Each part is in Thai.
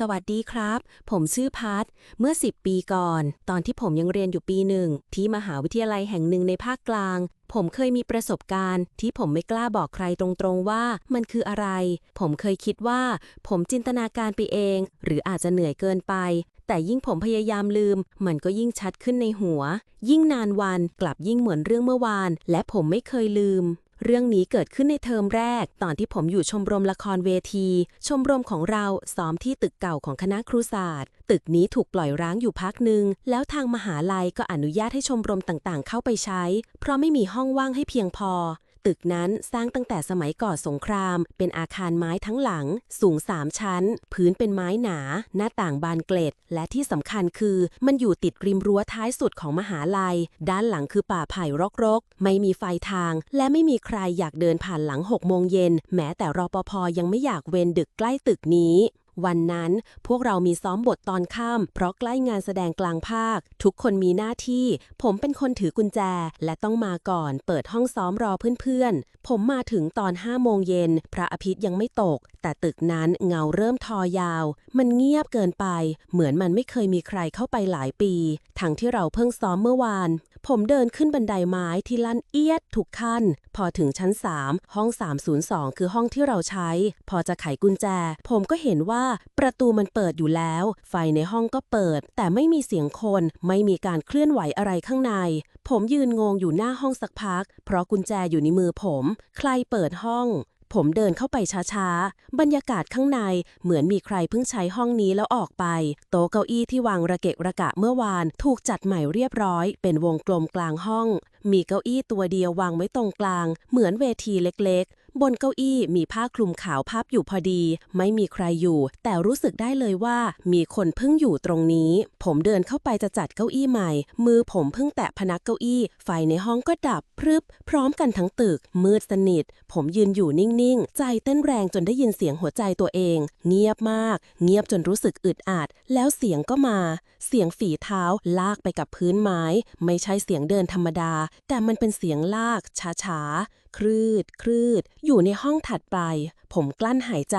สวัสดีครับ ผมชื่อพัทเมื่อ 10 ปีก่อน ตอนที่ผมยังเรียนอยู่ปีหนึ่ง ที่มหาวิทยาลัยแห่งหนึ่งในภาคกลาง ผมเคยมีประสบการณ์ ที่ผมไม่กล้าบอกใครตรงๆว่ามันคืออะไร ผมเคยคิดว่า ผมจินตนาการไปเอง หรืออาจจะเหนื่อยเกินไป แต่ยิ่งผมพยายามลืม มันก็ยิ่งชัดขึ้นในหัว ยิ่งนานวันกลับยิ่งเหมือนเรื่องเมื่อวาน และผมไม่เคยลืม เรื่องนี้เกิดขึ้นในเทอมแรก ตอนที่ผมอยู่ชมรมละครเวที ชมรมของเราซ้อมที่ตึกเก่าของคณะครุศาสตร์ ตึกนี้ถูกปล่อยร้างอยู่พักหนึ่ง แล้วทางมหาลัยก็อนุญาตให้ชมรมต่างๆ เข้าไปใช้ เพราะไม่มีห้องว่างให้เพียงพอ ตึกนั้นสร้างตั้งแต่สมัยก่อนสงคราม เป็นอาคารไม้ทั้งหลัง สูง 3 ชั้น พื้นเป็นไม้หนา หน้าต่างบานเกล็ด และที่สำคัญคือมันอยู่ติดริมรั้วท้ายสุดของมหาลัย ด้านหลังคือป่าไผ่รกๆ ไม่มีไฟทาง และไม่มีใครอยากเดินผ่านหลัง6โมงเย็น แม้แต่รปภยังไม่อยากเวนดึกใกล้ตึกนี้ วันนั้นพวกเรามีซ้อมบทตอนค่ำเพราะใกล้งานแสดงกลางภาค ทุกคนมีหน้าที่ ผมเป็นคนถือกุญแจ และต้องมาก่อน เปิดห้องซ้อมรอเพื่อนๆ ผมมาถึงตอน5โมงเย็น พระอาทิตย์ยังไม่ตก แต่ตึกนั้นเงาเริ่มทอยาว มันเงียบเกินไป เหมือนมันไม่เคยมีใครเข้าไปหลายปี ทั้งที่เราเพิ่งซ้อมเมื่อวาน ผมเดินขึ้นบันไดไม้ที่ลั่นเอียดทุกขั้น พอถึงชั้น 3 ห้อง 302 คือห้องที่เราใช้ พอจะไขกุญแจ ผมก็เห็นว่าประตูมันเปิดอยู่แล้ว ไฟในห้องก็เปิด แต่ไม่มีเสียงคน ไม่มีการเคลื่อนไหวอะไรข้างใน ผมยืนงงอยู่หน้าห้องสักพัก เพราะกุญแจอยู่ในมือผม ใครเปิดห้อง ผมเดินเข้าไปช้าๆ บรรยากาศข้างในเหมือนมีใครเพิ่งใช้ห้องนี้แล้วออกไป โต๊ะเก้าอี้ที่วางระเกะระกะเมื่อวาน ถูกจัดใหม่เรียบร้อย เป็นวงกลมกลางห้อง มีเก้าอี้ตัวเดียววางไว้ตรงกลาง เหมือนเวทีเล็กๆ บนเก้าอี้มีผ้าคลุมขาวพับอยู่พอดี ไม่มีใครอยู่ แต่รู้สึกได้เลยว่ามีคนเพิ่งอยู่ตรงนี้ ผมเดินเข้าไปจะจัดเก้าอี้ใหม่ มือผมเพิ่งแตะพนักเก้าอี้ ไฟในห้องก็ดับพรึบ พร้อมกันทั้งตึก มืดสนิท ผมยืนอยู่นิ่งๆ ใจเต้นแรงจนได้ยินเสียงหัวใจตัวเอง เงียบมาก เงียบจนรู้สึกอึดอัด แล้วเสียงก็มา เสียงฝีเท้าลากไปกับพื้นไม้ ไม่ใช่เสียงเดินธรรมดา แต่มันเป็นเสียงลากช้าๆ คลืด คลืด อยู่ในห้องถัดไป ผมกลั้นหายใจ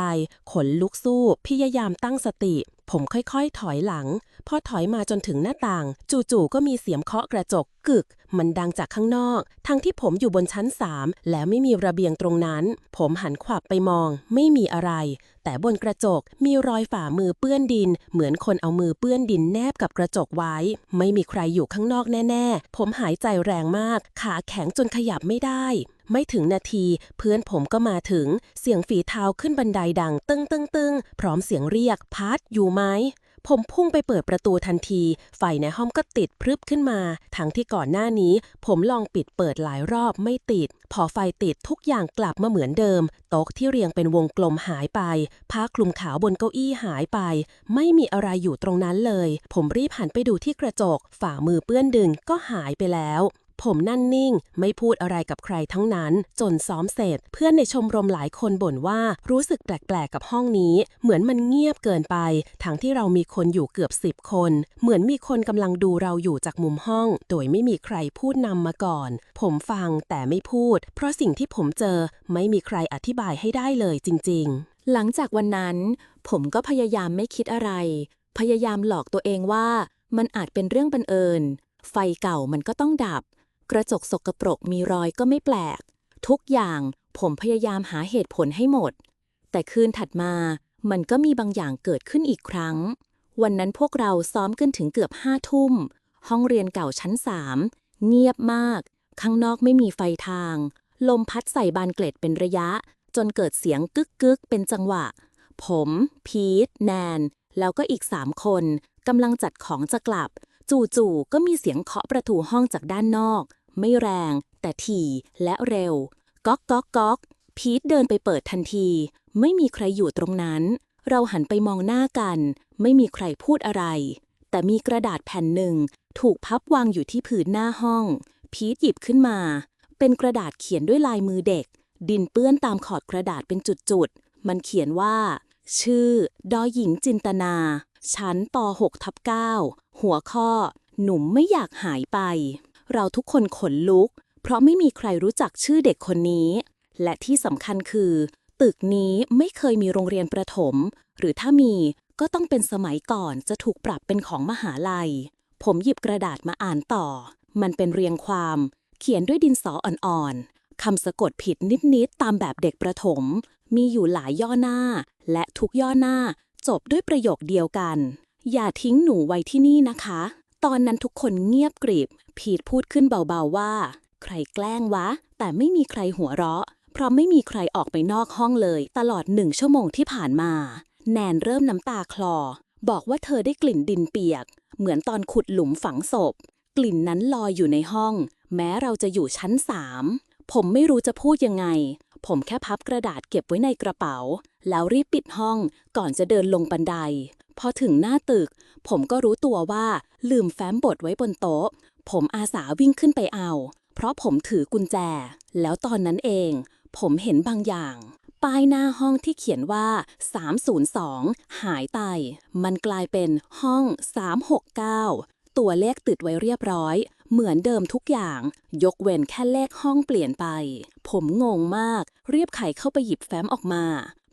ขนลุกสู้พยายามตั้งสติ ผมค่อยๆ ถอยหลัง พอถอยมาจนถึงหน้าต่าง จู่ๆ ก็มีเสียงเคาะกระจกกึก มันดังจากข้างนอก ทั้งที่ผมอยู่บนชั้นสามและไม่มีระเบียงตรงนั้น ผมหันขวับไปมอง ไม่มีอะไร แต่บนกระจกมีรอยฝ่ามือเปื้อนดิน เหมือนคนเอามือเปื้อนดินแนบกับกระจกไว้ ไม่มีใครอยู่ข้างนอกแน่ ๆ ผมหายใจแรงมาก ขาแข็งจนขยับไม่ได้ ไม่ถึงนาที เพื่อนผมก็มาถึง เสียงฝีเท้าขึ้นบันไดดัง ตึ้งตึ้งตึ้งพร้อมเสียงเรียกพัดอยู่ไหมผมพุ่งไปเปิดประตูทันที ไฟในห้องก็ติดพรึบขึ้นมา ทั้งที่ก่อนหน้านี้ ผมลองปิดเปิดหลายรอบไม่ติด พอไฟติดทุกอย่างกลับมาเหมือนเดิม โต๊ะที่เรียงเป็นวงกลมหายไป ผ้าคลุมขาวบนเก้าอี้หายไป ไม่มีอะไรอยู่ตรงนั้นเลย ผมรีบหันไปดูที่กระจก ฝ่ามือเปื้อนดึงก็หายไปแล้ว ผมนั่นนิ่ง ไม่พูดอะไรกับใครทั้งนั้น จนซ้อมเสร็จ เพื่อนในชมรมหลายคนบ่นว่ารู้สึกแปลกๆกับห้องนี้ เหมือนมันเงียบเกินไป ทั้งที่เรามีคนอยู่เกือบสิบคน เหมือนมีคนกำลังดูเราอยู่จากมุมห้อง โดยไม่มีใครพูดนำมาก่อน ผมฟังแต่ไม่พูด เพราะสิ่งที่ผมเจอไม่มีใครอธิบายให้ได้เลยจริง ๆหลังจากวันนั้น ผมก็พยายามไม่คิดอะไร พยายามหลอกตัวเองว่า มันอาจเป็นเรื่องบังเอิญ ไฟเก่ามันก็ต้องดับ กระจกสกปรกมีรอยก็ไม่แปลก ทุกอย่างผมพยายามหาเหตุผลให้หมด แต่คืนถัดมามันก็มีบางอย่างเกิดขึ้นอีกครั้ง วันนั้นพวกเราซ้อมกันถึงเกือบห้าทุ่ม ห้องเรียนเก่าชั้นสามเงียบมาก ข้างนอกไม่มีไฟทาง ลมพัดใส่บานเกล็ดเป็นระยะ จนเกิดเสียงกึกกึกเป็นจังหวะ ผม พีท แนน แล้วก็อีกสามคนกำลังจัดของจะกลับ จู่ๆก็มีเสียงเคาะประตูห้องจากด้านนอก ไม่แรง แต่ถี่และเร็ว ก๊อกก๊อกก๊อกพีทเดินไปเปิดทันที ไม่มีใครอยู่ตรงนั้น เราหันไปมองหน้ากัน ไม่มีใครพูดอะไร แต่มีกระดาษแผ่นหนึ่ง ถูกพับวางอยู่ที่ผืนหน้าห้อง พีทหยิบขึ้นมา เป็นกระดาษเขียนด้วยลายมือเด็ก ดินเปื้อนตามขอดกระดาษเป็นจุดๆ มันเขียนว่า ชื่อ ดอหญิงจินตนา ชั้นป .6 ทับ9หัวข้อ หนุ่มไม่อยากหายไป เราทุกคนขนลุก เพราะไม่มีใครรู้จักชื่อเด็กคนนี้ และที่สำคัญคือ ตึกนี้ไม่เคยมีโรงเรียนประถม หรือถ้ามีก็ต้องเป็นสมัยก่อนจะถูกปรับเป็นของมหาลัย ผมหยิบกระดาษมาอ่านต่อ มันเป็นเรียงความ เขียนด้วยดินสออ่อนๆคำสะกดผิดนิดๆตามแบบเด็กประถม มีอยู่หลายย่อหน้า และทุกย่อหน้าจบด้วยประโยคเดียวกัน อย่าทิ้งหนูไว้ที่นี่นะคะ ตอนนั้นทุกคนเงียบกริบ พีทพูดขึ้นเบาๆว่า ใครแกล้งวะ แต่ไม่มีใครหัวเราะ เพราะไม่มีใครออกไปนอกห้องเลย ตลอดหนึ่งชั่วโมงที่ผ่านมา แนนเริ่มน้ำตาคลอ บอกว่าเธอได้กลิ่นดินเปียก เหมือนตอนขุดหลุมฝังศพ กลิ่นนั้นลอยอยู่ในห้อง แม้เราจะอยู่ชั้นสามผมไม่รู้จะพูดยังไง ผมแค่พับกระดาษเก็บไว้ในกระเป๋า แล้วรีบปิดห้องก่อนจะเดินลงบันได พอถึงหน้าตึก ผมก็รู้ตัวว่าลืมแฟ้มบทไว้บนโต๊ะ ผมอาสาวิ่งขึ้นไปเอา เพราะผมถือกุญแจ แล้วตอนนั้นเอง ผมเห็นบางอย่าง ป้ายหน้าห้องที่เขียนว่า 302 หายไป มันกลายเป็นห้อง 369 ตัวเลขติดไว้เรียบร้อย เหมือนเดิมทุกอย่าง ยกเว้นแค่เลขห้องเปลี่ยนไป ผมงงมาก เรียบไขเข้าไปหยิบแฟ้มออกมา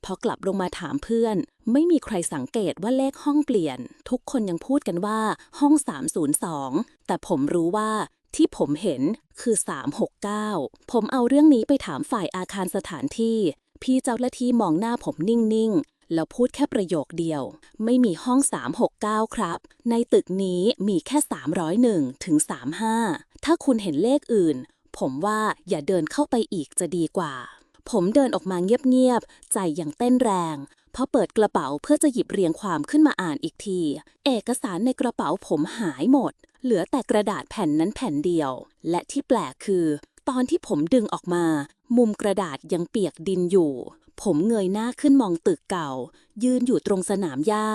พอกลับลงมาถามเพื่อน ไม่มีใครสังเกตว่าเลขห้องเปลี่ยน ทุกคนยังพูดกันว่าห้อง 302 แต่ผมรู้ว่าที่ผมเห็นคือ 369 ผมเอาเรื่องนี้ไปถามฝ่ายอาคารสถานที่ พี่เจ้าหน้าที่มองหน้าผมนิ่งๆ แล้วพูดแค่ประโยคเดียว ไม่มีห้อง 369 ครับ ในตึกนี้มีแค่ 301 ถึง 35 ถ้าคุณเห็นเลขอื่น ผมว่าอย่าเดินเข้าไปอีกจะดีกว่า ผมเดินออกมาเงียบๆ ใจอยังเต้นแรงพอเปิดกระเป๋าเพื่อจะหยิบเรียงความขึ้นมาอ่านอีกที เอกสารในกระเป๋าผมหายหมด เหลือแต่กระดาษแผ่นนั้นแผ่นเดียว และที่แปลกคือ ตอนที่ผมดึงออกมา มุมกระดาษยังเปียกดินอยู่ ผมเงยหน้าขึ้นมองตึกเก่า ยืนอยู่ตรงสนามหญ้า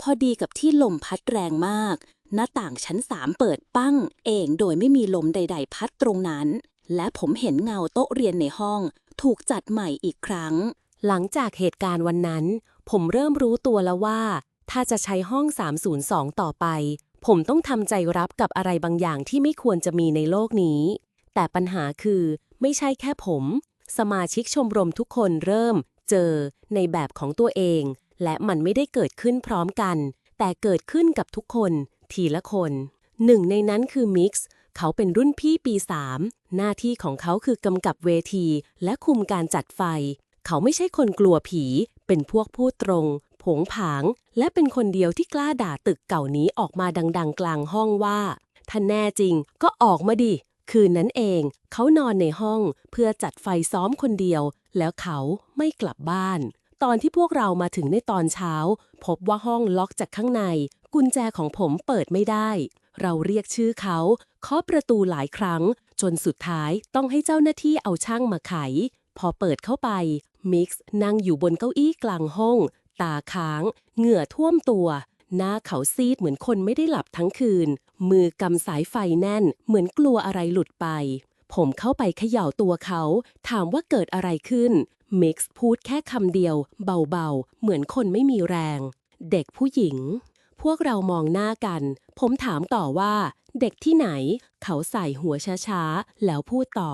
พอดีกับที่ลมพัดแรงมาก หน้าต่างชั้นสามเปิดปั้ง เองโดยไม่มีลมใด ๆ พัดตรงนั้น และผมเห็นเงาโต๊ะเรียนในห้อง ถูกจัดใหม่อีกครั้ง หลังจากเหตุการณ์วันนั้น ผมเริ่มรู้ตัวแล้วว่า ถ้าจะใช้ห้อง 302 ต่อไป ผมต้องทำใจรับกับอะไรบางอย่างที่ไม่ควรจะมีในโลกนี้ แต่ปัญหาคือ ไม่ใช่แค่ผม สมาชิกชมรมทุกคนเริ่ม เจอ ในแบบของตัวเอง และมันไม่ได้เกิดขึ้นพร้อมกัน แต่เกิดขึ้นกับทุกคน ทีละคน หนึ่งในนั้นคือมิกซ์ เขาเป็นรุ่นพี่ปี 3 หน้าที่ของเขาคือกำกับเวที และคุมการจัดไฟ เขาไม่ใช่คนกลัวผี เป็นพวกพูดตรง ผงผาง และเป็นคนเดียวที่กล้าด่าตึกเก่านี้ออกมาดัง ๆ กลางห้องว่า ถ้าแน่จริงก็ออกมาดิ คืนนั้นเอง เขานอนในห้องเพื่อจัดไฟซ้อมคนเดียว แล้วเขาไม่กลับบ้าน ตอนที่พวกเรามาถึงในตอนเช้า พบว่าห้องล็อกจากข้างใน กุญแจของผมเปิดไม่ได้ เราเรียกชื่อเขาเคาะประตูหลายครั้ง จนสุดท้ายต้องให้เจ้าหน้าที่เอาช่างมาไข พอเปิดเข้าไป มิกซ์นั่งอยู่บนเก้าอี้กลางห้อง ตาค้าง เหงื่อท่วมตัว หน้าเขาซีดเหมือนคนไม่ได้หลับทั้งคืน มือกำสายไฟแน่น เหมือนกลัวอะไรหลุดไป ผมเข้าไปเขย่าตัวเขา ถามว่าเกิดอะไรขึ้น มิกซ์พูดแค่คำเดียว เบาๆ เหมือนคนไม่มีแรง เด็กผู้หญิง พวกเรามองหน้ากัน ผมถามต่อว่า เด็กที่ไหน เขาใส่หัวช้าๆ แล้วพูดต่อ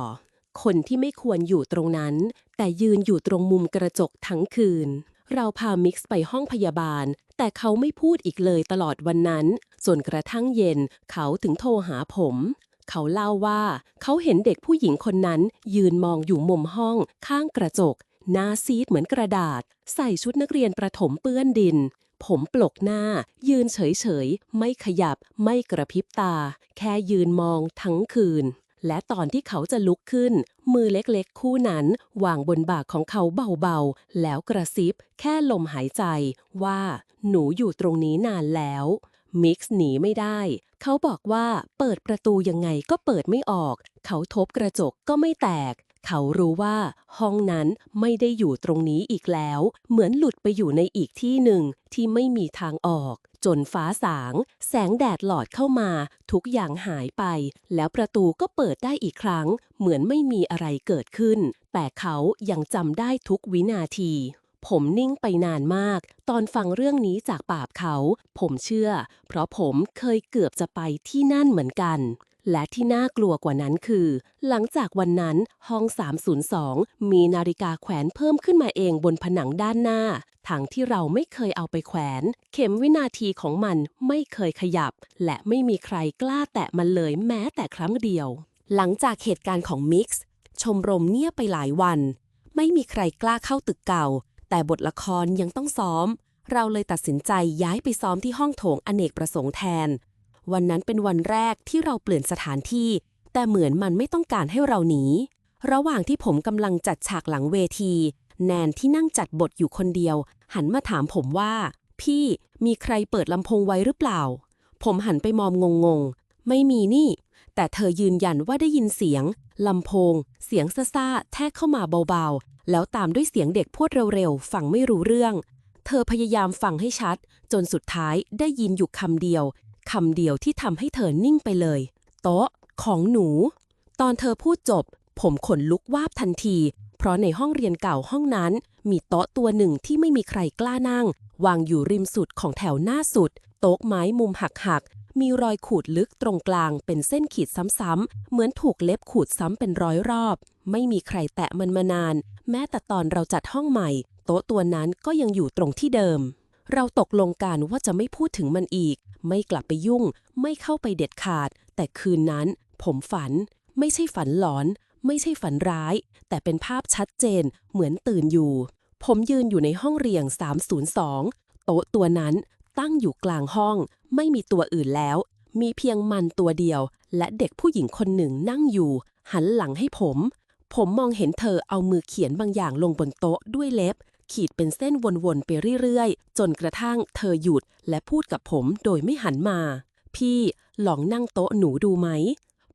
คนที่ไม่ควรอยู่ตรงนั้น แต่ยืนอยู่ตรงมุมกระจกทั้งคืน เราพามิกซ์ไปห้องพยาบาล แต่เขาไม่พูดอีกเลยตลอดวันนั้นจนกระทั่งเย็น เขาถึงโทรหาผม เขาเล่าว่า เขาเห็นเด็กผู้หญิงคนนั้น ยืนมองอยู่มุมห้อง ข้างกระจกหน้าซีดเหมือนกระดาษ ใส่ชุดนักเรียนประถมเปื้อนดิน ผมปลกหน้า ยืนเฉยๆ ไม่ขยับ ไม่กระพริบตา แค่ยืนมองทั้งคืน และตอนที่เขาจะลุกขึ้น มือเล็กๆ คู่นั้น วางบนบ่าของเขาเบาๆ แล้วกระซิบ แค่ลมหายใจ ว่าหนูอยู่ตรงนี้นานแล้วมิกซ์หนีไม่ได้ เขาบอกว่าเปิดประตูยังไงก็เปิดไม่ออก เขาทบกระจกก็ไม่แตก เขารู้ว่าห้องนั้นไม่ได้อยู่ตรงนี้อีกแล้ว เหมือนหลุดไปอยู่ในอีกที่หนึ่งที่ไม่มีทางออก จนฟ้าสาง แสงแดดหลอดเข้ามา ทุกอย่างหายไป แล้วประตูก็เปิดได้อีกครั้ง เหมือนไม่มีอะไรเกิดขึ้น แต่เขายังจำได้ทุกวินาทีผมนิ่งไปนานมาก ตอนฟังเรื่องนี้จากปากเขา ผมเชื่อ เพราะผมเคยเกือบจะไปที่นั่นเหมือนกัน และที่น่ากลัวกว่านั้นคือ หลังจากวันนั้นห้อง 302 มีนาฬิกาแขวนเพิ่มขึ้นมาเองบนผนังด้านหน้า ทั้งที่เราไม่เคยเอาไปแขวน เข็มวินาทีของมันไม่เคยขยับ และไม่มีใครกล้าแตะมันเลยแม้แต่ครั้งเดียว หลังจากเหตุการณ์ของมิกซ์ชมรมเงียบไปหลายวัน ไม่มีใครกล้าเข้าตึกเก่า แต่บทละครยังต้องซ้อม เราเลยตัดสินใจย้ายไปซ้อมที่ห้องโถงอเนกประสงค์แทน วันนั้นเป็นวันแรกที่เราเปลี่ยนสถานที่ แต่เหมือนมันไม่ต้องการให้เราหนี ระหว่างที่ผมกำลังจัดฉากหลังเวที แนนที่นั่งจัดบทอยู่คนเดียว หันมาถามผมว่า พี่มีใครเปิดลำโพงไว้หรือเปล่า ผมหันไปมองงงๆ ไม่มีนี่ แต่เธอยืนยันว่าได้ยินเสียงลำโพง เสียงซ่าๆแทรกเข้ามาเบาๆ แล้วตามด้วยเสียงเด็กพูดเร็วๆ ฟังไม่รู้เรื่อง เธอพยายามฟังให้ชัด จนสุดท้ายได้ยินอยู่คำเดียว คำเดียวที่ทำให้เธอนิ่งไปเลย โต๊ะ ของหนู ตอนเธอพูดจบ ผมขนลุกวาบทันที เพราะในห้องเรียนเก่าห้องนั้น มีโต๊ะตัวหนึ่งที่ไม่มีใครกล้านั่ง วางอยู่ริมสุดของแถวหน้าสุด โต๊ะไม้มุมหักๆ มีรอยขูดลึกตรงกลางเป็นเส้นขีดซ้ำๆ เหมือนถูกเล็บขูดซ้ำเป็นร้อยรอบ ไม่มีใครแตะมันมานาน แม้แต่ตอนเราจัดห้องใหม่ โต๊ะตัวนั้นก็ยังอยู่ตรงที่เดิม เราตกลงกันว่าจะไม่พูดถึงมันอีก ไม่กลับไปยุ่ง ไม่เข้าไปเด็ดขาด แต่คืนนั้น ผมฝัน ไม่ใช่ฝันหลอน ไม่ใช่ฝันร้าย แต่เป็นภาพชัดเจน เหมือนตื่นอยู่ ผมยืนอยู่ในห้องเรียง 302 โต๊ะตัวนั้นตั้งอยู่กลางห้อง ไม่มีตัวอื่นแล้ว มีเพียงมันตัวเดียว และเด็กผู้หญิงคนหนึ่งนั่งอยู่ หันหลังให้ผม ผมมองเห็นเธอเอามือเขียนบางอย่างลงบนโต๊ะด้วยเล็บ ขีดเป็นเส้นวนๆไปเรื่อยๆ จนกระทั่งเธอหยุดและพูดกับผมโดยไม่หันมา พี่ลองนั่งโต๊ะหนูดูไหม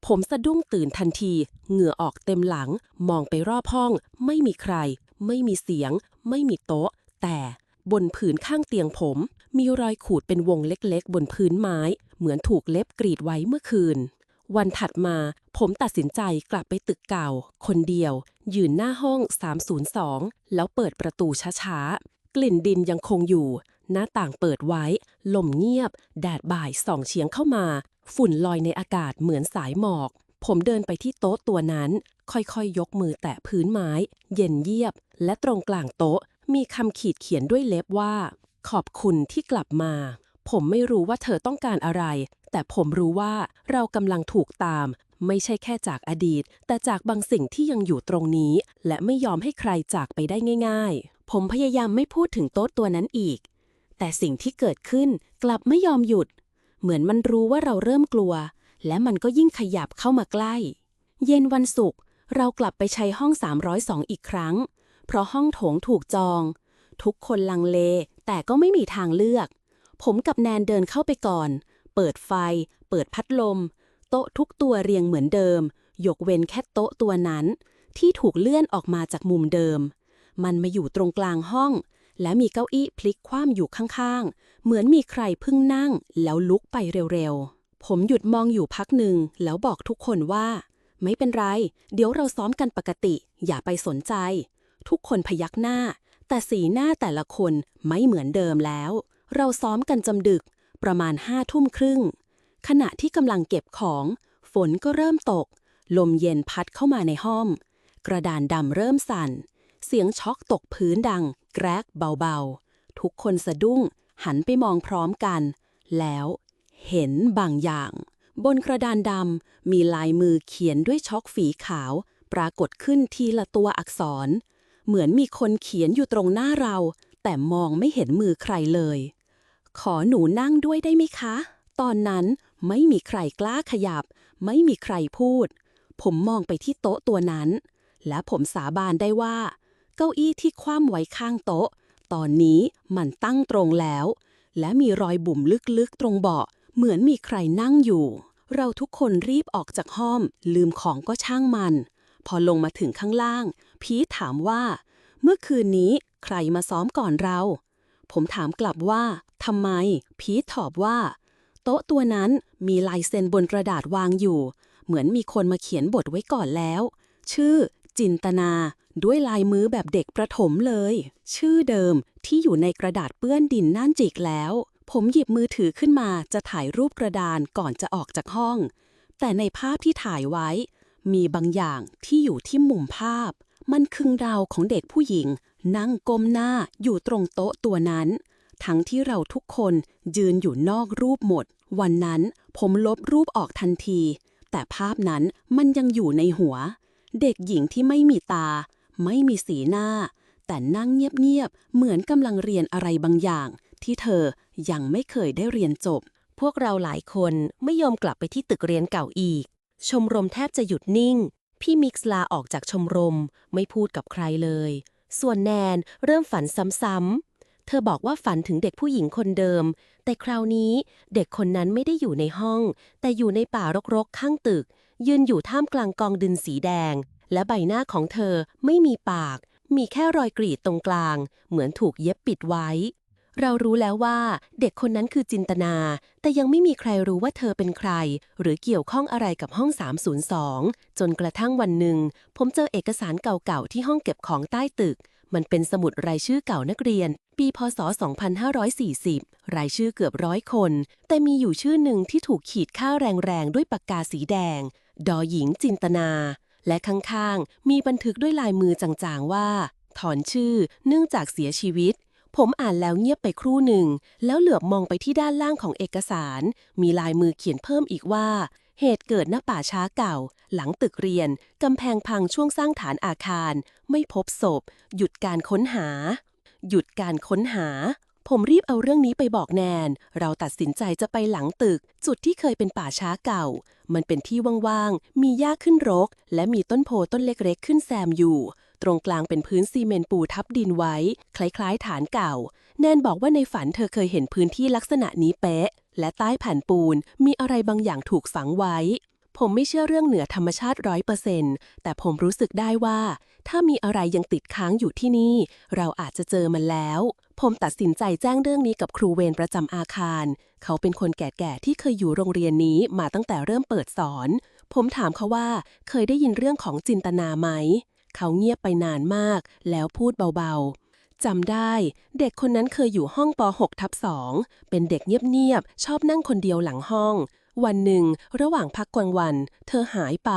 ผมสะดุ้งตื่นทันที เหงื่อออกเต็มหลัง มองไปรอบห้อง ไม่มีใคร ไม่มีเสียง ไม่มีโต๊ะ แต่บนผืนข้างเตียงผม มีรอยขูดเป็นวงเล็กๆ บนพื้นไม้ เหมือนถูกเล็บกรีดไว้เมื่อคืน วันถัดมา ผมตัดสินใจกลับไปตึกเก่า คนเดียว ยืนหน้าห้อง 302 แล้วเปิดประตูช้าๆ กลิ่นดินยังคงอยู่ หน้าต่างเปิดไว้ ลมเงียบ แดดบ่ายส่องเฉียงเข้ามา ฝุ่นลอยในอากาศเหมือนสายหมอก ผมเดินไปที่โต๊ะตัวนั้น ค่อยๆ ยกมือแตะพื้นไม้ เย็นเยียบ และตรงกลางโต๊ะ มีคำขีดเขียนด้วยเล็บว่า ขอบคุณที่กลับมา ผมไม่รู้ว่าเธอต้องการอะไร แต่ผมรู้ว่าเรากำลังถูกตาม ไม่ใช่แค่จากอดีต แต่จากบางสิ่งที่ยังอยู่ตรงนี้ และไม่ยอมให้ใครจากไปได้ง่าย ๆ ผมพยายามไม่พูดถึงโต๊ะตัวนั้นอีก แต่สิ่งที่เกิดขึ้นกลับไม่ยอมหยุด เหมือนมันรู้ว่าเราเริ่มกลัว และมันก็ยิ่งขยับเข้ามาใกล้ เย็นวันศุกร์เรากลับไปใช้ห้อง 302 อีกครั้ง เพราะห้องโถงถูกจอง ทุกคนลังเลแต่ก็ไม่มีทางเลือก ผมกับแนนเดินเข้าไปก่อน เปิดไฟ เปิดพัดลม โต๊ะทุกตัวเรียงเหมือนเดิม ยกเว้นแค่โต๊ะตัวนั้น ที่ถูกเลื่อนออกมาจากมุมเดิม มันมาอยู่ตรงกลางห้อง และมีเก้าอี้พลิกคว่ำอยู่ข้างๆ เหมือนมีใครเพิ่งนั่ง แล้วลุกไปเร็วๆ ผมหยุดมองอยู่พักหนึ่ง แล้วบอกทุกคนว่า ไม่เป็นไร เดี๋ยวเราซ้อมกันปกติ อย่าไปสนใจ ทุกคนพยักหน้า แต่สีหน้าแต่ละคนไม่เหมือนเดิมแล้ว เราซ้อมกันจำดึกประมาณห้าทุ่มครึ่ง ขณะที่กำลังเก็บของ ฝนก็เริ่มตก ลมเย็นพัดเข้ามาในห้อง กระดานดำเริ่มสั่น เสียงช็อกตกพื้นดัง แกรกเบาๆ ทุกคนสะดุ้ง หันไปมองพร้อมกัน แล้วเห็นบางอย่าง บนกระดานดำมีลายมือเขียนด้วยช็อกฝีขาว ปรากฏขึ้นทีละตัวอักษร เหมือนมีคนเขียนอยู่ตรงหน้าเรา แต่มองไม่เห็นมือใครเลย ขอหนูนั่งด้วยได้ไหมคะ ตอนนั้นไม่มีใครกล้าขยับ ไม่มีใครพูด ผมมองไปที่โต๊ะตัวนั้น และผมสาบานได้ว่า เก้าอี้ที่คว่ำไว้ข้างโต๊ะ ตอนนี้มันตั้งตรงแล้ว และมีรอยบุ่มลึกๆตรงเบาะ เหมือนมีใครนั่งอยู่ เราทุกคนรีบออกจากห้องลืมของก็ช่างมัน พอลงมาถึงข้างล่าง พีทถามว่า เมื่อคืนนี้ใครมาซ้อมก่อนเรา ผมถามกลับว่า ทำไม พีทตอบว่า โต๊ะตัวนั้นมีลายเซ็นบนกระดาษวางอยู่ เหมือนมีคนมาเขียนบทไว้ก่อนแล้ว ชื่อ จินตนา ด้วยลายมือแบบเด็กประถมเลย ชื่อเดิมที่อยู่ในกระดาษเปื้อนดินนั่นจิกแล้ว ผมหยิบมือถือขึ้นมาจะถ่ายรูปกระดานก่อนจะออกจากห้อง แต่ในภาพที่ถ่ายไว้ มีบางอย่างที่อยู่ที่มุมภาพ มันคือเราของเด็กผู้หญิงนั่งก้มหน้าอยู่ตรงโต๊ะตัวนั้น ทั้งที่เราทุกคนยืนอยู่นอกรูปหมด วันนั้นผมลบรูปออกทันที แต่ภาพนั้นมันยังอยู่ในหัว เด็กหญิงที่ไม่มีตา ไม่มีสีหน้า แต่นั่งเงียบๆ เหมือนกำลังเรียนอะไรบางอย่าง ที่เธอยังไม่เคยได้เรียนจบ พวกเราหลายคนไม่ยอมกลับไปที่ตึกเรียนเก่าอีก ชมรมแทบจะหยุดนิ่ง พี่มิกซ์ลาออกจากชมรม ไม่พูดกับใครเลย ส่วนแนนเริ่มฝันซ้ำๆ ธอบอกว่าฝันถึงเด็กผู้หญิงคนเดิม แต่คราวนี้เด็กคนนั้นไม่ได้อยู่ในห้อง แต่อยู่ในป่ารกๆข้างตึก ยืนอยู่ท่ามกลางกองดินสีแดง และใบหน้าของเธอไม่มีปาก มีแค่รอยกรีดตรงกลาง เหมือนถูกเย็บปิดไว้ เรารู้แล้วว่าเด็กคนนั้นคือจินตนา แต่ยังไม่มีใครรู้ว่าเธอเป็นใคร หรือเกี่ยวข้องอะไรกับห้อง 302 จนกระทั่งวันหนึ่ง ผมเจอเอกสารเก่าๆที่ห้องเก็บของใต้ตึกมันเป็นสมุดรายชื่อเก่านักเรียน ปีพศ 2540 รายชื่อเกือบร้อยคน แต่มีอยู่ชื่อหนึ่งที่ถูกขีดค่าแรงๆ ด้วยปากกาสีแดง ดอหญิงจินตนา และข้างๆ มีบันทึกด้วยลายมือจางๆว่า ถอนชื่อเนื่องจากเสียชีวิต ผมอ่านแล้วเงียบไปครู่หนึ่ง แล้วเหลือบมองไปที่ด้านล่างของเอกสาร มีลายมือเขียนเพิ่มอีกว่า เหตุเกิดณป่าช้าเก่า หลังตึกเรียน กำแพงพังช่วงสร้างฐานอาคาร ไม่พบศพ หยุดการค้นหา หยุดการค้นหา ผมรีบเอาเรื่องนี้ไปบอกแนน เราตัดสินใจจะไปหลังตึก จุดที่เคยเป็นป่าช้าเก่า มันเป็นที่ว่างๆ มีหญ้าขึ้นรก และมีต้นโพต้นเล็กๆ ขึ้นแซมอยู่ ตรงกลางเป็นพื้นซีเมนต์ปูทับดินไว้ คล้ายๆ ฐานเก่า แนนบอกว่าในฝันเธอเคยเห็นพื้นที่ลักษณะนี้เป๊ะ และใต้แผ่นปูนมีอะไรบางอย่างถูกฝังไว้ ผมไม่เชื่อเรื่องเหนือธรรมชาติร้อยเปอร์เซนต์แต่ผมรู้สึกได้ว่า ถ้ามีอะไรยังติดค้างอยู่ที่นี่ เราอาจจะเจอมันแล้ว ผมตัดสินใจแจ้งเรื่องนี้กับครูเวรประจำอาคาร เขาเป็นคนแก่ๆที่เคยอยู่โรงเรียนนี้มาตั้งแต่เริ่มเปิดสอน ผมถามเขาว่าเคยได้ยินเรื่องของจินตนาไหม เขาเงียบไปนานมาก แล้วพูดเบาๆจำได้ เด็กคนนั้นเคยอยู่ห้องป .6 ทับ2เป็นเด็กเงียบๆ ชอบนั่งคนเดียวหลังห้อง วันหนึ่ง ระหว่างพักกลางวัน เธอหายไป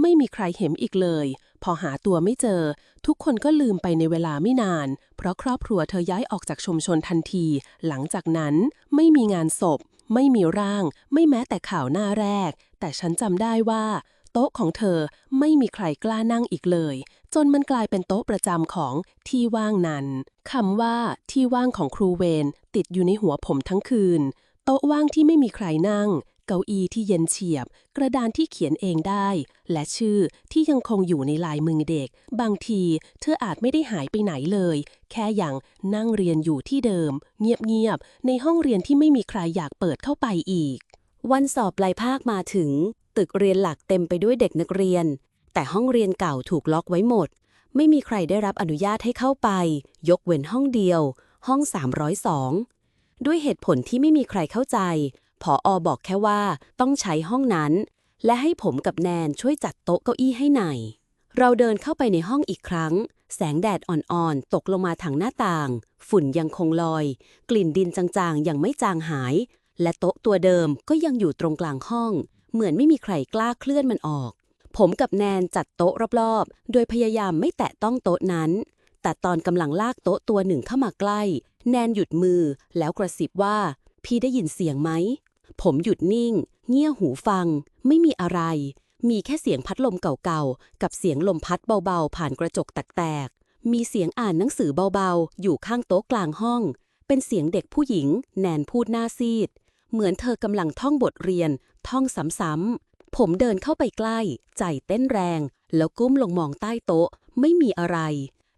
ไม่มีใครเห็นอีกเลย พอหาตัวไม่เจอ ทุกคนก็ลืมไปในเวลาไม่นาน เพราะครอบครัวเธอย้ายออกจากชุมชนทันที หลังจากนั้นไม่มีงานศพ ไม่มีร่าง ไม่แม้แต่ข่าวหน้าแรก แต่ฉันจำได้ว่า โต๊ะของเธอไม่มีใครกล้านั่งอีกเลย จนมันกลายเป็นโต๊ะประจำของที่ว่างนั้นคำว่าที่ว่างของครูเวนติดอยู่ในหัวผมทั้งคืน โต๊ะว่างที่ไม่มีใครนั่ง เก้าอี้ที่เย็นเฉียบ กระดานที่เขียนเองได้ และชื่อที่ยังคงอยู่ในลายมือเด็ก บางทีเธออาจไม่ได้หายไปไหนเลย แค่อย่างนั่งเรียนอยู่ที่เดิม เงียบๆในห้องเรียนที่ไม่มีใครอยากเปิดเข้าไปอีก วันสอบปลายภาคมาถึง ตึกเรียนหลักเต็มไปด้วยเด็กนักเรียน แต่ห้องเรียนเก่าถูกล็อกไว้หมด ไม่มีใครได้รับอนุญาตให้เข้าไป ยกเว้นห้องเดียว ห้อง 302ด้วยเหตุผลที่ไม่มีใครเข้าใจ ผออบอกแค่ว่าต้องใช้ห้องนั้น และให้ผมกับแนนช่วยจัดโต๊ะเก้าอี้ให้หน่อย เราเดินเข้าไปในห้องอีกครั้ง แสงแดดอ่อนๆ ตกลงมาทางหน้าต่าง ฝุ่นยังคงลอย กลิ่นดินจางๆ ยังไม่จางหาย และโต๊ะตัวเดิมก็ยังอยู่ตรงกลางห้อง เหมือนไม่มีใครกล้าเคลื่อนมันออก ผมกับแนนจัดโต๊ะรอบๆ โดยพยายามไม่แตะต้องโต๊ะนั้น แต่ตอนกำลังลากโต๊ะตัวหนึ่งเข้ามาใกล้ แนนหยุดมือแล้วกระซิบว่าพี่ได้ยินเสียงไหม ผมหยุดนิ่ง เงี่ยหูฟัง ไม่มีอะไร มีแค่เสียงพัดลมเก่าๆ กับเสียงลมพัดเบาๆ ผ่านกระจกแตกๆ มีเสียงอ่านหนังสือเบาๆ อยู่ข้างโต๊ะกลางห้อง เป็นเสียงเด็กผู้หญิง แนนพูดหน้าซีด เหมือนเธอกำลังท่องบทเรียน ท่องซ้ำๆ ผมเดินเข้าไปใกล้ ใจเต้นแรง แล้วก้มลงมองใต้โต๊ะ ไม่มีอะไร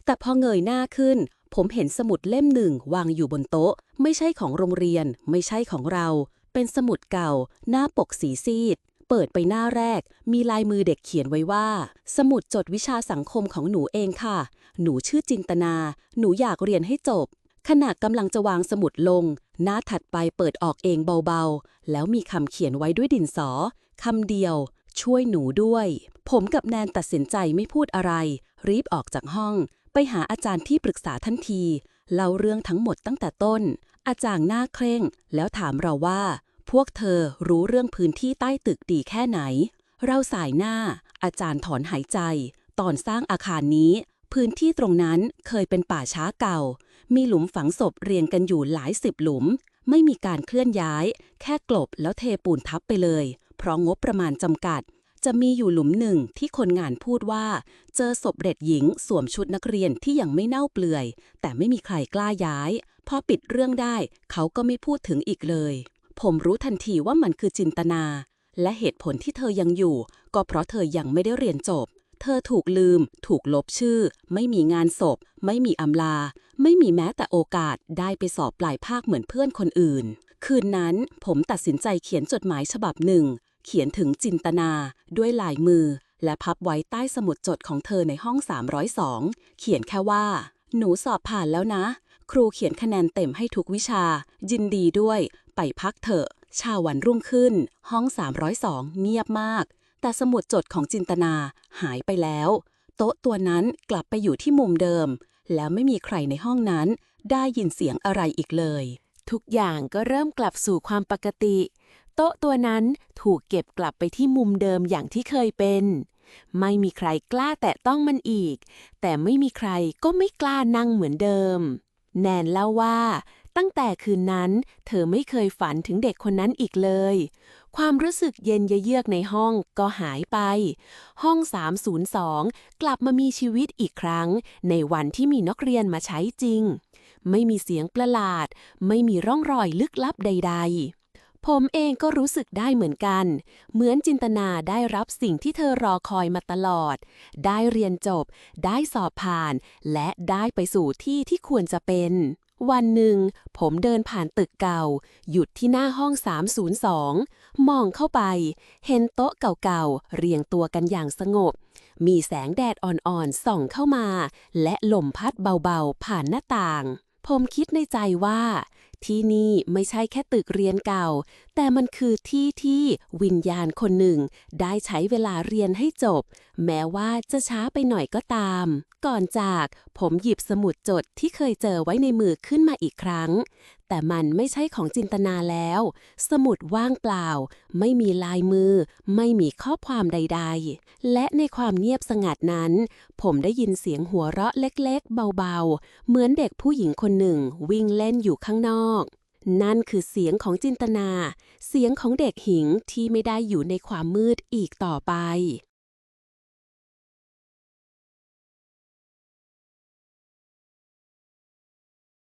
แต่พอเงยหน้าขึ้น ผมเห็นสมุดเล่มหนึ่งวางอยู่บนโต๊ะ ไม่ใช่ของโรงเรียน ไม่ใช่ของเรา เป็นสมุดเก่า หน้าปกสีซีด เปิดไปหน้าแรก มีลายมือเด็กเขียนไว้ว่า สมุดจดวิชาสังคมของหนูเองค่ะ หนูชื่อจินตนา หนูอยากเรียนให้จบ ขณะกำลังจะวางสมุดลง หน้าถัดไปเปิดออกเองเบาๆ แล้วมีคำเขียนไว้ด้วยดินสอคำเดียว ช่วยหนูด้วย ผมกับแนนตัดสินใจไม่พูดอะไร รีบออกจากห้อง ไปหาอาจารย์ที่ปรึกษาทันทีเล่าเรื่องทั้งหมดตั้งแต่ต้น อาจารย์หน้าเคร่ง แล้วถามเราว่า พวกเธอรู้เรื่องพื้นที่ใต้ตึกดีแค่ไหน เราสายหน้า อาจารย์ถอนหายใจ ตอนสร้างอาคารนี้ พื้นที่ตรงนั้นเคยเป็นป่าช้าเก่า มีหลุมฝังศพเรียงกันอยู่หลายสิบหลุม ไม่มีการเคลื่อนย้าย แค่กลบแล้วเทปูนทับไปเลย เพราะงบประมาณจำกัด จะมีอยู่หลุมหนึ่งที่คนงานพูดว่า เจอศพเด็กหญิงสวมชุดนักเรียนที่ยังไม่เน่าเปลื่อย แต่ไม่มีใครกล้าย้ายพอปิดเรื่องได้ เขาก็ไม่พูดถึงอีกเลย ผมรู้ทันทีว่ามันคือจินตนา และเหตุผลที่เธอยังอยู่ ก็เพราะเธอยังไม่ได้เรียนจบ เธอถูกลืม ถูกลบชื่อ ไม่มีงานศพ ไม่มีอำลา ไม่มีแม้แต่โอกาสได้ไปสอบปลายภาคเหมือนเพื่อนคนอื่น คืนนั้นผมตัดสินใจเขียนจดหมายฉบับหนึ่ง เขียนถึงจินตนา ด้วยลายมือ และพับไว้ใต้สมุดจดของเธอในห้อง 302 เขียนแค่ว่า หนูสอบผ่านแล้วนะ ครูเขียนคะแนนเต็มให้ทุกวิชา ยินดีด้วย ไปพักเถอะเชาวันรุ่งขึ้น ห้อง 302 เงียบมาก แต่สมุดจดของจินตนาหายไปแล้ว โต๊ะตัวนั้นกลับไปอยู่ที่มุมเดิม แล้วไม่มีใครในห้องนั้น ได้ยินเสียงอะไรอีกเลย ทุกอย่างก็เริ่มกลับสู่ความปกติ โต๊ะตัวนั้นถูกเก็บกลับไปที่มุมเดิมอย่างที่เคยเป็น ไม่มีใครกล้าแตะต้องมันอีก แต่ไม่มีใครก็ไม่กล้านั่งเหมือนเดิมแนนเล่าว่า ตั้งแต่คืนนั้น เธอไม่เคยฝันถึงเด็กคนนั้นอีกเลย ความรู้สึกเย็นเยือกในห้องก็หายไป ห้อง 302 กลับมามีชีวิตอีกครั้ง ในวันที่มีนักเรียนมาใช้จริง ไม่มีเสียงประหลาด ไม่มีร่องรอยลึกลับใด ๆผมเองก็รู้สึกได้เหมือนกัน เหมือนจินตนาได้รับสิ่งที่เธอรอคอยมาตลอด ได้เรียนจบ ได้สอบผ่าน และได้ไปสู่ที่ที่ควรจะเป็น วันหนึ่ง ผมเดินผ่านตึกเก่า หยุดที่หน้าห้อง 302 มองเข้าไป เห็นโต๊ะเก่าๆ เรียงตัวกันอย่างสงบ มีแสงแดดอ่อนๆ ส่องเข้ามา และลมพัดเบาๆ ผ่านหน้าต่าง ผมคิดในใจว่า ที่นี่ไม่ใช่แค่ตึกเรียนเก่า แต่มันคือที่ที่วิญญาณคนหนึ่ง ได้ใช้เวลาเรียนให้จบ แม้ว่าจะช้าไปหน่อยก็ตาม ก่อนจากผมหยิบสมุดจดที่เคยเจอไว้ในมือขึ้นมาอีกครั้งแต่มันไม่ใช่ของจินตนาแล้ว สมุดว่างเปล่า ไม่มีลายมือ ไม่มีข้อความใดๆ และในความเงียบสงัดนั้น ผมได้ยินเสียงหัวเราะเล็กๆ เบาๆ เหมือนเด็กผู้หญิงคนหนึ่งวิ่งเล่นอยู่ข้างนอก นั่นคือเสียงของจินตนา เสียงของเด็กหิงที่ไม่ได้อยู่ในความมืดอีกต่อไป